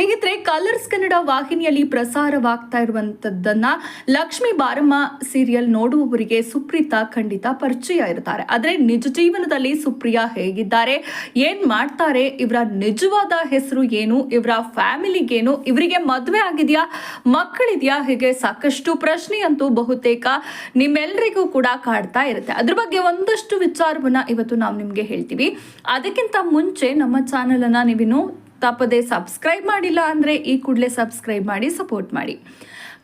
ಸ್ನೇಹಿತರೆ ಕಲರ್ಸ್ ಕನ್ನಡ ವಾಹಿನಿಯಲ್ಲಿ ಪ್ರಸಾರವಾಗ್ತಾ ಇರುವಂತದ್ದನ್ನ ಲಕ್ಷ್ಮಿ ಬಾರಮ್ಮ ಸೀರಿಯಲ್ ನೋಡುವವರಿಗೆ ಸುಪ್ರೀತಾ ಖಂಡಿತ ಪರಿಚಯ ಇರ್ತಾರೆ. ಆದ್ರೆ ನಿಜ ಜೀವನದಲ್ಲಿ ಸುಪ್ರಿಯಾ ಹೇಗಿದ್ದಾರೆ, ಏನ್ ಮಾಡ್ತಾರೆ, ಇವರ ನಿಜವಾದ ಹೆಸರು ಏನು, ಇವರ ಫ್ಯಾಮಿಲಿಗೇನು, ಇವರಿಗೆ ಮದುವೆ ಆಗಿದೆಯಾ, ಮಕ್ಕಳಿದೆಯಾ, ಹೀಗೆ ಸಾಕಷ್ಟು ಪ್ರಶ್ನೆ ಅಂತೂ ಬಹುತೇಕ ನಿಮ್ಮೆಲ್ಲರಿಗೂ ಕೂಡ ಕಾಡ್ತಾ ಇರುತ್ತೆ. ಅದ್ರ ಬಗ್ಗೆ ಒಂದಷ್ಟು ವಿಚಾರವನ್ನ ಇವತ್ತು ನಾವು ನಿಮ್ಗೆ ಹೇಳ್ತೀವಿ. ಅದಕ್ಕಿಂತ ಮುಂಚೆ ನಮ್ಮ ಚಾನೆಲ್ ಅನ್ನ ನೀವಿನ್ನು ತಪ್ಪದೆ ಸಬ್ಸ್ಕ್ರೈಬ್ ಮಾಡಿಲ್ಲ ಅಂದರೆ ಈ ಕೂಡಲೇ ಸಬ್ಸ್ಕ್ರೈಬ್ ಮಾಡಿ, ಸಪೋರ್ಟ್ ಮಾಡಿ.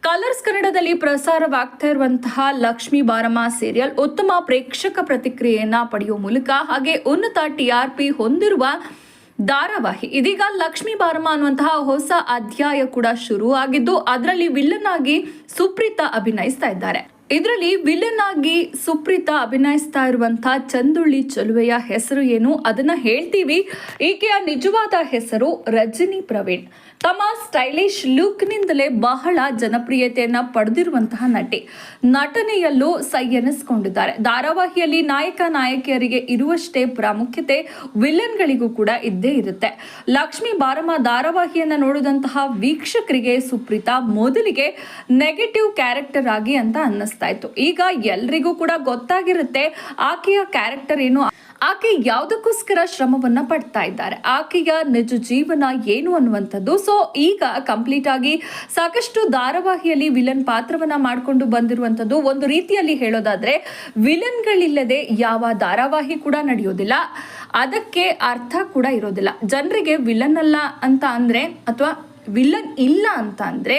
ಕಲರ್ಸ್ ಕನ್ನಡದಲ್ಲಿ ಪ್ರಸಾರವಾಗ್ತಾ ಇರುವಂತಹ ಲಕ್ಷ್ಮೀ ಬಾರಮ್ಮ ಸೀರಿಯಲ್ ಉತ್ತಮ ಪ್ರೇಕ್ಷಕ ಪ್ರತಿಕ್ರಿಯೆಯನ್ನ ಪಡೆಯುವ ಮೂಲಕ ಹಾಗೆ ಉನ್ನತ ಟಿಆರ್ಪಿ ಹೊಂದಿರುವ ಧಾರಾವಾಹಿ. ಇದೀಗ ಲಕ್ಷ್ಮೀ ಬಾರಮ್ಮ ಅನ್ನುವಂತಹ ಹೊಸ ಅಧ್ಯಾಯ ಕೂಡ ಶುರು ಆಗಿದ್ದು ಅದರಲ್ಲಿ ವಿಲ್ಲನ್ ಆಗಿ ಸುಪ್ರೀತಾ ಅಭಿನಯಿಸ್ತಾ ಇದ್ದಾರೆ. ಇದರಲ್ಲಿ ವಿಲನ್ ಆಗಿ ಸುಪ್ರೀತಾ ಅಭಿನಯಿಸ್ತಾ ಇರುವಂತಹ ಚಂದುಳ್ಳಿ ಚಲುವೆಯ ಹೆಸರು ಏನು? ಅದನ್ನ ಹೇಳ್ತೀವಿ. ಈಕೆಯ ನಿಜವಾದ ಹೆಸರು ರಜನಿ ಪ್ರವೀಣ್. ತಮ್ಮ ಸ್ಟೈಲಿಶ್ ಲುಕ್ನಿಂದಲೇ ಬಹಳ ಜನಪ್ರಿಯತೆಯನ್ನ ಪಡೆದಿರುವಂತಹ ನಟಿ. ನಟನೆಯಲ್ಲೂ ಸೈ ಎನಿಸಿಕೊಂಡಿದ್ದಾರೆ. ಧಾರಾವಾಹಿಯಲ್ಲಿ ನಾಯಕ, ನಾಯಕಿಯರಿಗೆ ಇರುವಷ್ಟೇ ಪ್ರಾಮುಖ್ಯತೆ ವಿಲನ್ಗಳಿಗೂ ಕೂಡ ಇದ್ದೇ ಇರುತ್ತೆ. ಲಕ್ಷ್ಮಿ ಬಾರಮ್ಮ ಧಾರಾವಾಹಿಯನ್ನ ನೋಡಿದಂತಹ ವೀಕ್ಷಕರಿಗೆ ಸುಪ್ರೀತಾ ಮೊದಲಿಗೆ ನೆಗೆಟಿವ್ ಕ್ಯಾರೆಕ್ಟರ್ ಆಗಿ ಅಂತ ಅನ್ನಿಸ್ತಾ ಇತ್ತು. ಈಗ ಎಲ್ರಿಗೂ ಕೂಡ ಗೊತ್ತಾಗಿರುತ್ತೆ ಆಕೆಯ ಕ್ಯಾರೆಕ್ಟರ್ ಏನು ಆಕೆ ಯಾವುದಕ್ಕೋಸ್ಕರ ಶ್ರಮವನ್ನ ಪಡ್ತಾ ಇದ್ದಾರೆ? ಆಕೆಯ ನಿಜ ಜೀವನ ಏನು ಅನ್ನುವಂಥದ್ದು? ಸೊ ಈಗ ಕಂಪ್ಲೀಟ್ ಆಗಿ ಸಾಕಷ್ಟು ಧಾರಾವಾಹಿಯಲ್ಲಿ ವಿಲನ್ ಪಾತ್ರವನ್ನ ಮಾಡಿಕೊಂಡು ಬಂದಿರುವಂಥದ್ದು ಒಂದು ರೀತಿಯಲ್ಲಿ ಹೇಳೋದಾದ್ರೆ ವಿಲನ್ಗಳಿಲ್ಲದೆ ಯಾವ ಧಾರಾವಾಹಿ ಕೂಡ ನಡೆಯೋದಿಲ್ಲ. ಅದಕ್ಕೆ ಅರ್ಥ ಕೂಡ ಇರೋದಿಲ್ಲ. ಜನರಿಗೆ ವಿಲನ್ ಅಲ್ಲ ಅಂತ ಅಂದ್ರೆ, ಅಥವಾ ವಿಲನ್ ಇಲ್ಲ ಅಂತ ಅಂದರೆ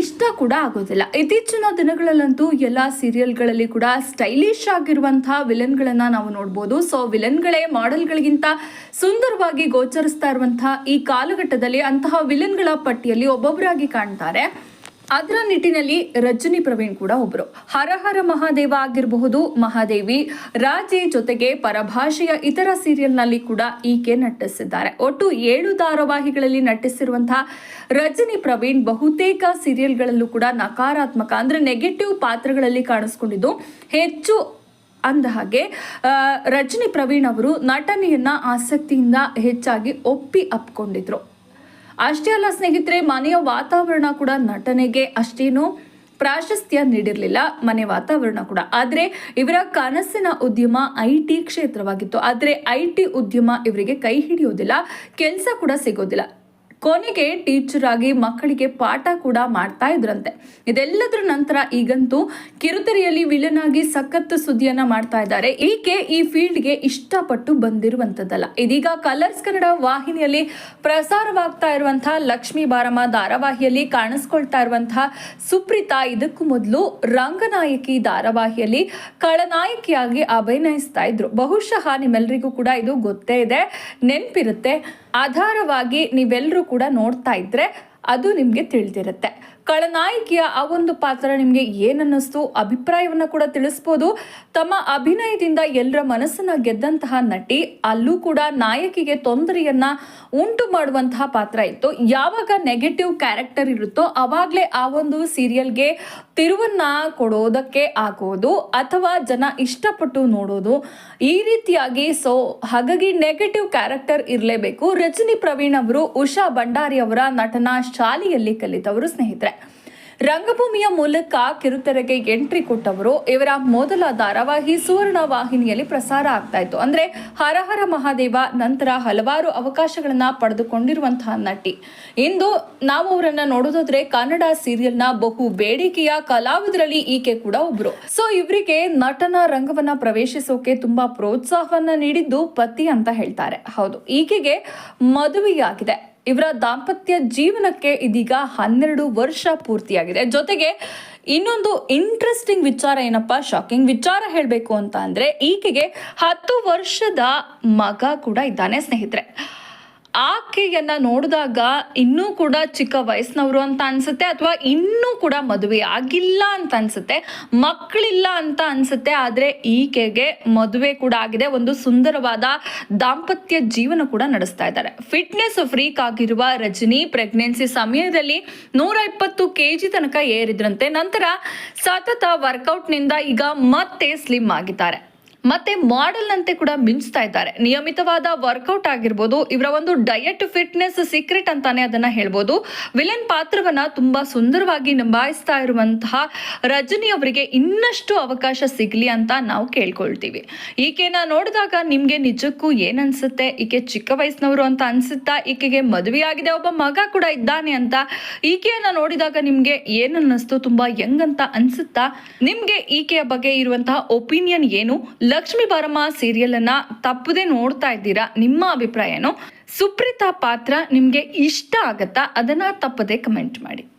ಇಷ್ಟ ಕೂಡ ಆಗೋದಿಲ್ಲ. ಇತ್ತೀಚಿನ ದಿನಗಳಲ್ಲಂತೂ ಎಲ್ಲ ಸೀರಿಯಲ್ಗಳಲ್ಲಿ ಕೂಡ ಸ್ಟೈಲಿಶ್ ಆಗಿರುವಂತಹ ವಿಲನ್ಗಳನ್ನು ನಾವು ನೋಡ್ಬೋದು. ಸೊ ವಿಲನ್ಗಳೇ ಮಾಡೆಲ್ಗಳಿಗಿಂತ ಸುಂದರವಾಗಿ ಗೋಚರಿಸ್ತಾ ಇರುವಂತಹ ಈ ಕಾಲಘಟ್ಟದಲ್ಲಿ ಅಂತಹ ವಿಲನ್ಗಳ ಪಟ್ಟಿಯಲ್ಲಿ ಒಬ್ಬೊಬ್ಬರಾಗಿ ಕಾಣ್ತಾರೆ. ಅದರ ನಿಟ್ಟಿನಲ್ಲಿ ರಜನಿ ಪ್ರವೀಣ್ ಕೂಡ ಒಬ್ರು. ಹರಹರ ಮಹಾದೇವ ಆಗಿರಬಹುದು, ಮಹಾದೇವಿ. ರಾಜಿ ಜೊತೆಗೆ ಪರಭಾಷೆಯ ಇತರ ಸೀರಿಯಲ್ನಲ್ಲಿ ಕೂಡ ಈಕೆ ನಟಿಸಿದ್ದಾರೆ. ಒಟ್ಟು ಏಳು ಧಾರಾವಾಹಿಗಳಲ್ಲಿ ನಟಿಸಿರುವಂತಹ ರಜನಿ ಪ್ರವೀಣ್ ಬಹುತೇಕ ಸೀರಿಯಲ್ಗಳಲ್ಲೂ ಕೂಡ ನಕಾರಾತ್ಮಕ, ಅಂದ್ರೆ ನೆಗೆಟಿವ್ ಪಾತ್ರಗಳಲ್ಲಿ ಕಾಣಿಸ್ಕೊಂಡಿದ್ದು. ಹೆಚ್ಚು ಅಂದ ಹಾಗೆ ರಜನಿ ಪ್ರವೀಣ್ ಅವರು ನಟನೆಯನ್ನ ಆಸಕ್ತಿಯಿಂದ ಹೆಚ್ಚಾಗಿ ಒಪ್ಪಿ ಅಪ್ಕೊಂಡಿದ್ರು. ಅಷ್ಟೇ ಅಲ್ಲ ಸ್ನೇಹಿತರೆ, ಮನೆಯ ವಾತಾವರಣ ಕೂಡ ನಟನೆಗೆ ಅಷ್ಟೇನು ಪ್ರಾಶಸ್ತ್ಯ ನೀಡಿರಲಿಲ್ಲ, ಮನೆ ವಾತಾವರಣ ಕೂಡ. ಆದರೆ ಇವರ ಕನಸಿನ ಉದ್ಯಮ ಐ ಟಿ ಕ್ಷೇತ್ರವಾಗಿತ್ತು. ಆದರೆ ಐ ಟಿ ಉದ್ಯಮ ಇವರಿಗೆ ಕೈ ಹಿಡಿಯೋದಿಲ್ಲ, ಕೆಲಸ ಕೂಡ ಸಿಗೋದಿಲ್ಲ. ಕೊನೆಗೆ ಟೀಚರ್ ಆಗಿ ಮಕ್ಕಳಿಗೆ ಪಾಠ ಕೂಡ ಮಾಡ್ತಾ ಇದ್ರಂತೆ. ಇದೆಲ್ಲದರ ನಂತರ ಈಗಂತೂ ಕಿರುತೆರೆಯಲ್ಲಿ ವಿಲನ್ ಆಗಿ ಸಖತ್ ಸುದ್ದಿಯನ್ನ ಮಾಡ್ತಾ ಇದ್ದಾರೆ. ಈಕೆ ಈ ಫೀಲ್ಡ್ಗೆ ಇಷ್ಟಪಟ್ಟು ಬಂದಿರುವಂತದ್ದಲ್ಲ ಇದೀಗ ಕಲರ್ಸ್ ಕನ್ನಡ ವಾಹಿನಿಯಲ್ಲಿ ಪ್ರಸಾರವಾಗ್ತಾ ಇರುವಂತಹ ಲಕ್ಷ್ಮೀ ಬಾರಮ್ಮ ಧಾರಾವಾಹಿಯಲ್ಲಿ ಕಾಣಿಸ್ಕೊಳ್ತಾ ಇರುವಂತಹ ಸುಪ್ರೀತಾ ಇದಕ್ಕೂ ಮೊದಲು ರಂಗನಾಯಕಿ ಧಾರಾವಾಹಿಯಲ್ಲಿ ಖಳನಾಯಕಿಯಾಗಿ ಅಭಿನಯಿಸ್ತಾ ಇದ್ರು. ಬಹುಶಃ ನಿಮ್ಮೆಲ್ಲರಿಗೂ ಕೂಡ ಇದು ಗೊತ್ತೇ ಇದೆ. ನೆನಪಿರುತ್ತೆ. ಆಧಾರವಾಗಿ ನೀವೆಲ್ಲರೂ ಕೂಡ ನೋಡ್ತಾ ಇದ್ರೆ ಅದು ನಿಮಗೆ ತಿಳಿದಿರುತ್ತೆ. ಖಳನಾಯಕಿಯ ಆ ಒಂದು ಪಾತ್ರ ನಿಮಗೆ ಏನನ್ನಿಸ್ತು? ಅಭಿಪ್ರಾಯವನ್ನ ಕೂಡ ತಿಳಿಸ್ಬೋದು. ತಮ್ಮ ಅಭಿನಯದಿಂದ ಎಲ್ಲರ ಮನಸ್ಸನ್ನು ಗೆದ್ದಂತಹ ನಟಿ, ಅಲ್ಲೂ ಕೂಡ ನಾಯಕಿಗೆ ತೊಂದರೆಯನ್ನು ಉಂಟು ಮಾಡುವಂತಹ ಪಾತ್ರ ಇತ್ತು. ಯಾವಾಗ ನೆಗೆಟಿವ್ ಕ್ಯಾರೆಕ್ಟರ್ ಇರುತ್ತೋ, ಅವಾಗಲೇ ಆ ಒಂದು ಸೀರಿಯಲ್ಗೆ ತಿರುವನ್ನ ಕೊಡೋದಕ್ಕೆ ಆಗೋದು ಅಥವಾ ಜನ ಇಷ್ಟಪಟ್ಟು ನೋಡೋದು, ಈ ರೀತಿಯಾಗಿ ಸೊ ಹಾಗಾಗಿ ನೆಗೆಟಿವ್ ಕ್ಯಾರೆಕ್ಟರ್ ಇರಲೇಬೇಕು. ರಜನಿ ಪ್ರವೀಣ್ ಅವರು, ಉಷಾ ಭಂಡಾರಿ ಅವರ ನಟನಾ ಶಾಲೆಯಲ್ಲಿ ಕಲಿತವರು ಸ್ನೇಹಿತರೆ. ರಂಗಭೂಮಿಯ ಮೂಲಕ ಕಿರುತೆರೆಗೆ ಎಂಟ್ರಿ ಕೊಟ್ಟವರು. ಇವರ ಮೊದಲ ಧಾರಾವಾಹಿ ಸುವರ್ಣ ವಾಹಿನಿಯಲ್ಲಿ ಪ್ರಸಾರ ಆಗ್ತಾ ಇತ್ತು. ಅಂದ್ರೆ ಹರಹರ ಮಹಾದೇವ ನಂತರ ಹಲವಾರು ಅವಕಾಶಗಳನ್ನ ಪಡೆದುಕೊಂಡಿರುವಂತಹ ನಟಿ. ಇಂದು ನಾವು ಅವರನ್ನ ನೋಡೋದಾದ್ರೆ ಕನ್ನಡ ಸೀರಿಯಲ್ನ ಬಹು ಬೇಡಿಕೆಯ ಕಲಾವಿದರಲ್ಲಿ ಈಕೆ ಕೂಡ ಒಬ್ರು. ಸೊ ಇವರಿಗೆ ನಟನ ರಂಗವನ್ನ ಪ್ರವೇಶಿಸೋಕೆ ತುಂಬಾ ಪ್ರೋತ್ಸಾಹವನ್ನ ನೀಡಿದ್ದು ಪತಿ ಅಂತ ಹೇಳ್ತಾರೆ. ಹೌದು, ಈಕೆಗೆ ಮದುವೆಯಾಗಿದೆ. ಇವರ ದಾಂಪತ್ಯ ಜೀವನಕ್ಕೆ ಇದೀಗ ಹನ್ನೆರಡು ವರ್ಷ ಪೂರ್ತಿಯಾಗಿದೆ. ಜೊತೆಗೆ ಇನ್ನೊಂದು ಇಂಟ್ರೆಸ್ಟಿಂಗ್ ವಿಚಾರ ಏನಪ್ಪಾ? ಶಾಕಿಂಗ್ ವಿಚಾರ ಹೇಳಬೇಕು ಅಂತ ಅಂದರೆ ಈಕೆಗೆ ಹತ್ತು ವರ್ಷದ ಮಗ ಕೂಡ ಇದ್ದಾನೆ ಸ್ನೇಹಿತರೆ. ಆಕೆಯನ್ನ ನೋಡಿದಾಗ ಇನ್ನೂ ಕೂಡ ಚಿಕ್ಕ ವಯಸ್ಸಿನವರು ಅಂತ ಅನ್ಸುತ್ತೆ ಅಥವಾ ಇನ್ನೂ ಕೂಡ ಮದುವೆ ಆಗಿಲ್ಲ ಅಂತ ಅನ್ಸುತ್ತೆ, ಮಕ್ಕಳಿಲ್ಲ ಅಂತ ಅನ್ಸುತ್ತೆ, ಆದ್ರೆ ಈಕೆಗೆ ಮದುವೆ ಕೂಡ ಆಗಿದೆ. ಒಂದು ಸುಂದರವಾದ ದಾಂಪತ್ಯ ಜೀವನ ಕೂಡ ನಡೆಸ್ತಾ ಇದ್ದಾರೆ. ಫಿಟ್ನೆಸ್ ಫ್ರೀಕ್ ಆಗಿರುವ ರಜನಿ ಪ್ರೆಗ್ನೆನ್ಸಿ ಸಮಯದಲ್ಲಿ ನೂರ ಇಪ್ಪತ್ತು ಕೆಜಿ ತನಕ ಏರಿದ್ರಂತೆ. ನಂತರ ಸತತ ವರ್ಕೌಟ್ನಿಂದ ಈಗ ಮತ್ತೆ ಸ್ಲಿಮ್ ಆಗಿದ್ದಾರೆ. ಮತ್ತೆ ಮಾಡೆಲ್ ನಂತೆ ಕೂಡ ಮಿಂಚ್ತಾ ಇದ್ದಾರೆ. ನಿಯಮಿತವಾದ ವರ್ಕೌಟ್ ಆಗಿರ್ಬೋದು, ಇವರ ಒಂದು ಡಯಟ್ ಫಿಟ್ನೆಸ್ ಸೀಕ್ರೆಟ್ ಅಂತಾನೆ ಅದನ್ನ ಹೇಳ್ಬೋದು. ವಿಲನ್ ಪಾತ್ರವನ್ನ ತುಂಬಾ ಸುಂದರವಾಗಿ ನಿಭಾಯಿಸ್ತಾ ಇರುವಂತಹ ರಜನಿ ಅವರಿಗೆ ಇನ್ನಷ್ಟು ಅವಕಾಶ ಸಿಗ್ಲಿ ಅಂತ ನಾವು ಕೇಳ್ಕೊಳ್ತೀವಿ. ಈಕೆನ ನೋಡಿದಾಗ ನಿಮ್ಗೆ ನಿಜಕ್ಕೂ ಏನನ್ಸುತ್ತೆ? ಈಕೆ ಚಿಕ್ಕ ವಯಸ್ಸಿನವರು ಅಂತ ಅನ್ಸುತ್ತಾ? ಈಕೆಗೆ ಮದುವೆಯಾಗಿದೆ ಒಬ್ಬ ಮಗ ಕೂಡ ಇದ್ದಾನೆ ಅಂತ ಈಕೆಯನ್ನ ನೋಡಿದಾಗ ನಿಮ್ಗೆ ಏನ್ ಅನ್ನಿಸ್ತು ತುಂಬಾ ಯಂಗ್ ಅಂತ ಅನ್ಸುತ್ತಾ? ನಿಮ್ಗೆ ಈಕೆಯ ಬಗ್ಗೆ ಇರುವಂತಹ ಒಪಿನಿಯನ್ ಏನು? ಲಕ್ಷ್ಮಿ ಬರಮ್ಮ ಸೀರಿಯಲ್ ಅನ್ನ ತಪ್ಪದೆ ನೋಡ್ತಾ ಇದ್ದೀರಾ ನಿಮ್ಮ ಅಭಿಪ್ರಾಯನು? ಸುಪ್ರೀತಾ ಪಾತ್ರ ನಿಮ್ಗೆ ಇಷ್ಟ ಆಗತ್ತಾ? ಅದನ್ನ ತಪ್ಪದೆ ಕಮೆಂಟ್ ಮಾಡಿ.